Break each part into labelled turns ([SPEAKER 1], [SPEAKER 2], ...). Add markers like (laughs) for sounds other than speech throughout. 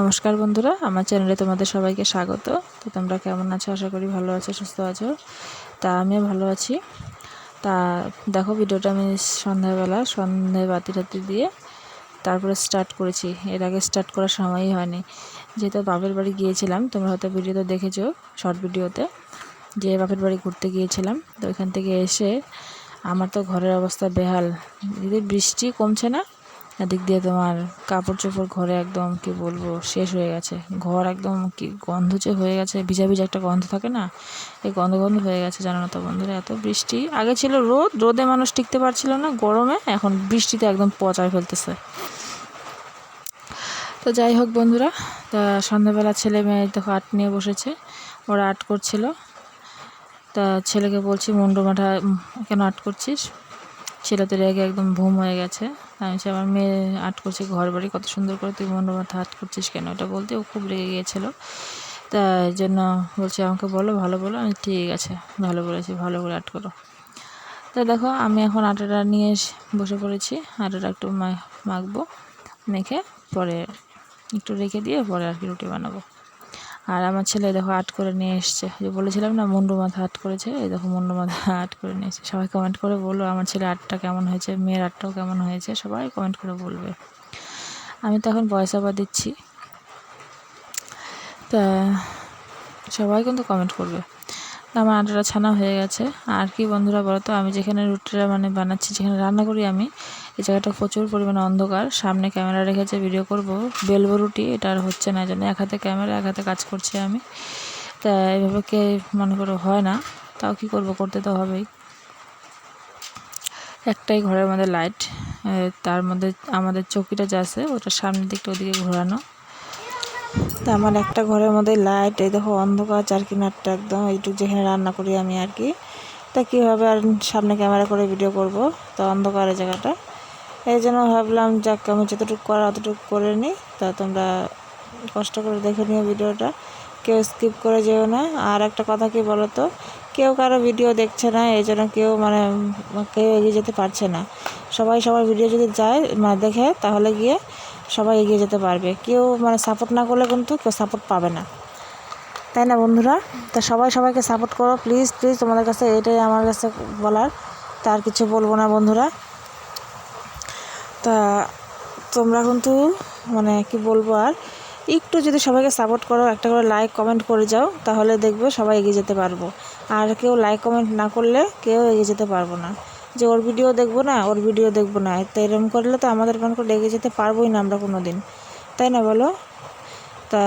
[SPEAKER 1] নমস্কার বন্ধুরা, আমার চ্যানেলে তোমাদের সবাইকে স্বাগত। তো তোমরা কেমন আছো? আশা করি ভালো আছো, সুস্থ আছো? তা আমিও ভালো আছি। তা দেখো, ভিডিওটা আমি সন্ধ্যাবেলা সন্ধ্যায় বাতি টাতি দিয়ে তারপরে স্টার্ট করেছি। এর আগে স্টার্ট করার সময়ই হয়নি। যেহেতু বাপের বাড়ি গিয়েছিলাম, তোমরা হয়তো ভিডিওতে দেখেছ শর্ট ভিডিওতে, যে বাপের বাড়ি ঘুরতে গিয়েছিলাম। তো ওইখান থেকে এসে আমার তো ঘরের অবস্থা বেহাল। যদি বৃষ্টি কমছে না এদিক দিয়ে তোমার কাপড় চোপড় ঘরে একদম, কি বলব, শেষ হয়ে গেছে। ঘর একদম কি গন্ধ যে হয়ে গেছে, ভিজা ভিজা একটা গন্ধ থাকে না? এই গন্ধ গন্ধ হয়ে গেছে, জানো না তো বন্ধুরা, এত বৃষ্টি। আগে ছিল রোদ, রোদে মানুষ টিকতে পারছিল না, গরমে এখন বৃষ্টিতে একদম পচায় ফেলতেছে। তো যাই হোক বন্ধুরা, তা সন্ধ্যাবেলা ছেলে মেয়ে দেখো আট নিয়ে বসেছে, ওরা আর্ট করছিল। তা ছেলেকে বলছি, মুন্ডু মাঠা কেন আর্ট করছিস? ছেলে তো রেগে একদম ভুম হয়ে গেছে। আমি সে আমার মেয়ে আর্ট করছে ঘর বাড়ি কত সুন্দর করে তুই মুন্ডু মাথা আর্ট করছিস কেন? ওটা বলতে ও খুব রেগে গিয়েছিল। তা এই জন্য বলছে, আমাকে বলো, ভালো বলো? আমি, ঠিক আছে, ভালো বলেছি, ভালো করে আর্ট করো। তা দেখো, আমি এখন আটাটা নিয়ে বসে পড়েছি। আটাটা একটু মাখবো, মেখে পরে একটু রেখে দিয়ে পরে আর কি রুটি বানাবো। আর আমার ছেলে দেখো আর্ট করে নিয়ে এসছে। যে বলেছিলাম না, মুন্ডু মাথা আর্ট করেছে, এই দেখো মুন্ডু মাথা (laughs) আর্ট করে নিয়ে সবাই কমেন্ট করে বলো আমার ছেলে আর্টটা কেমন হয়েছে, মেয়ের আর্টটাও কেমন হয়েছে, সবাই কমেন্ট করে বলবে। আমি তো এখন পয়সা বা দিচ্ছি। তা সবাই কিন্তু কমেন্ট করবে। আমার আটাটা ছানা হয়ে গেছে। আর কি বন্ধুরা বলো তো আমি যেখানে রুটিটা মানে বানাচ্ছি, যেখানে রান্না করি আমি, এই জায়গাটা প্রচুর পরিমাণে অন্ধকার। সামনে ক্যামেরা রেখেছে, ভিডিও করব। বেলবো রুটি, এটা আর হচ্ছে না জন্য এক হাতে ক্যামেরা, এক হাতে কাজ করছি আমি। তা এভাবে কে মনে করো হয় না, তাও কি করব, করতে তো হবেই। একটাই ঘরের মধ্যে লাইট তার মধ্যে আমাদের চৌকিটা যা আছে, ওটা সামনের দিকটা ওদিকে ঘোরানো। তা আমার একটা ঘরের মধ্যে লাইট এই দেখো অন্ধকার, চার কিনারটা একদম, এইটুকু যেখানে রান্না করি আমি আর কি। তা কীভাবে আর সামনে ক্যামেরা করে ভিডিও করব? তো অন্ধকার এই জায়গাটা। এই জন্য ভাবলাম, যাক, আমি যতটুকু করা অতটুকু করে নিই তা তোমরা কষ্ট করে দেখে নিও ভিডিওটা। কেউ স্কিপ করে যেও না। আর একটা কথা কি বলো তো কেউ কারও ভিডিও দেখছে না, এই জন্য কেউ মানে কেউ এগিয়ে যেতে পারছে না। সবাই সবার ভিডিও যদি যায় মানে দেখে, তাহলে গিয়ে সবাই এগিয়ে যেতে পারবে। কেউ মানে সাপোর্ট না করলে কিন্তু কেউ সাপোর্ট পাবে না। তাই না বন্ধুরা? তা সবাই সবাইকে সাপোর্ট করো। প্লিজ প্লিজ তোমাদের কাছে এটাই আমার কাছে বলার। তার কিছু বলব না বন্ধুরা। তা তোমরা কিন্তু মানে কি বলব আর? একটু যদি সবাইকে সাপোর্ট করো, একটা করে লাইক কমেন্ট করে যাও, তাহলে দেখবে সবাই এগিয়ে যেতে পারব। আর কেউ লাইক কমেন্ট না করলে কেউ এগিয়ে যেতে পারব না। যে ওর ভিডিও দেখব না, ওর ভিডিও দেখব না। তো এরকম করলে তো আমাদের মন করে এগিয়ে যেতে পারবোই না আমরা কোনো দিন তাই না বলো? তা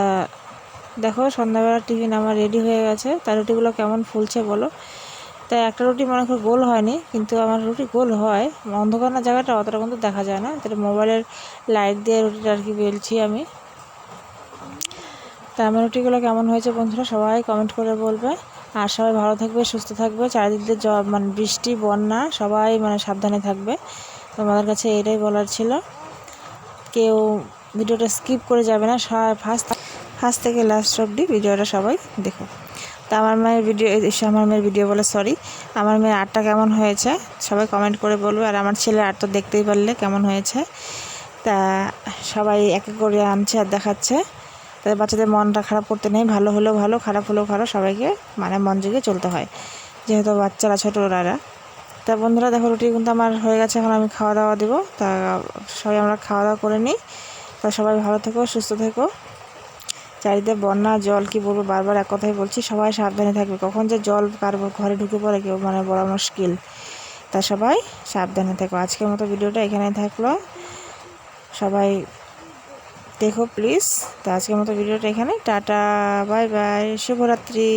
[SPEAKER 1] দেখো, সন্ধ্যাবেলা টিফিন আমার রেডি হয়ে গেছে। তার রুটিগুলো কেমন ফুলছে বলো? তাই একটা রুটি মনে করি গোল হয়নি, কিন্তু আমার রুটি গোল হয়। অন্ধকার না জায়গাটা অতটা কিন্তু দেখা যায় না। তাহলে মোবাইলের লাইট দিয়ে রুটিটা আর কি বেলছি আমি। তা আমার রুটিগুলো কেমন হয়েছে বন্ধুরা সবাই কমেন্ট করে বলবে। আর সবাই ভালো থাকবে, সুস্থ থাকবে। চারিদিক দিয়ে মানে বৃষ্টি, বন্যা, সবাই মানে সাবধানে থাকবে। তোমাদের কাছে এটাই বলার ছিল। কেউ ভিডিওটা স্কিপ করে যাবে না সবাই ফার্স্ট ফার্স্ট থেকে লাস্ট অবধি ভিডিওটা সবাই দেখো। তা আমার মায়ের ভিডিও আমার মেয়ের ভিডিও বলে সরি আমার মেয়ের আর্টটা কেমন হয়েছে সবাই কমেন্ট করে বলবে। আর আমার ছেলের আর্ট তো দেখতেই পারলে কেমন হয়েছে। তা সবাই এক করে আনছে আর দেখাচ্ছে। তাদের বাচ্চাদের মনটা খারাপ করতে নেই, ভালো হলেও ভালো, খারাপ হলেও খারাপ সবাইকে মানে মন জেগে চলতে হয়। যেহেতু বাচ্চারা ছোটো ওরা তা বন্ধুরা, দেখো, রুটি কিন্তু আমার হয়ে গেছে, এখন আমি খাওয়া দাওয়া দেবো। তা সবাই আমরা খাওয়া দাওয়া করে নিই। তা সবাই ভালো থেকো, সুস্থ থেকো। চারিদিকে বন্যা, জল, কি বলব, বারবার এক কথাই বলছি, সবাই সাবধানে থাকবে। কখন যে জল কার ঘরে ঢুকে পড়ে, কেউ মানে বড় মুশকিল। তা সবাই সাবধানে থেকো। আজকের মতো ভিডিওটা এখানেই থাকল। সবাই দেখো প্লিজ তো আজকের মতো ভিডিওটা এখানে টাটা বাই বাই শুভরাত্রি।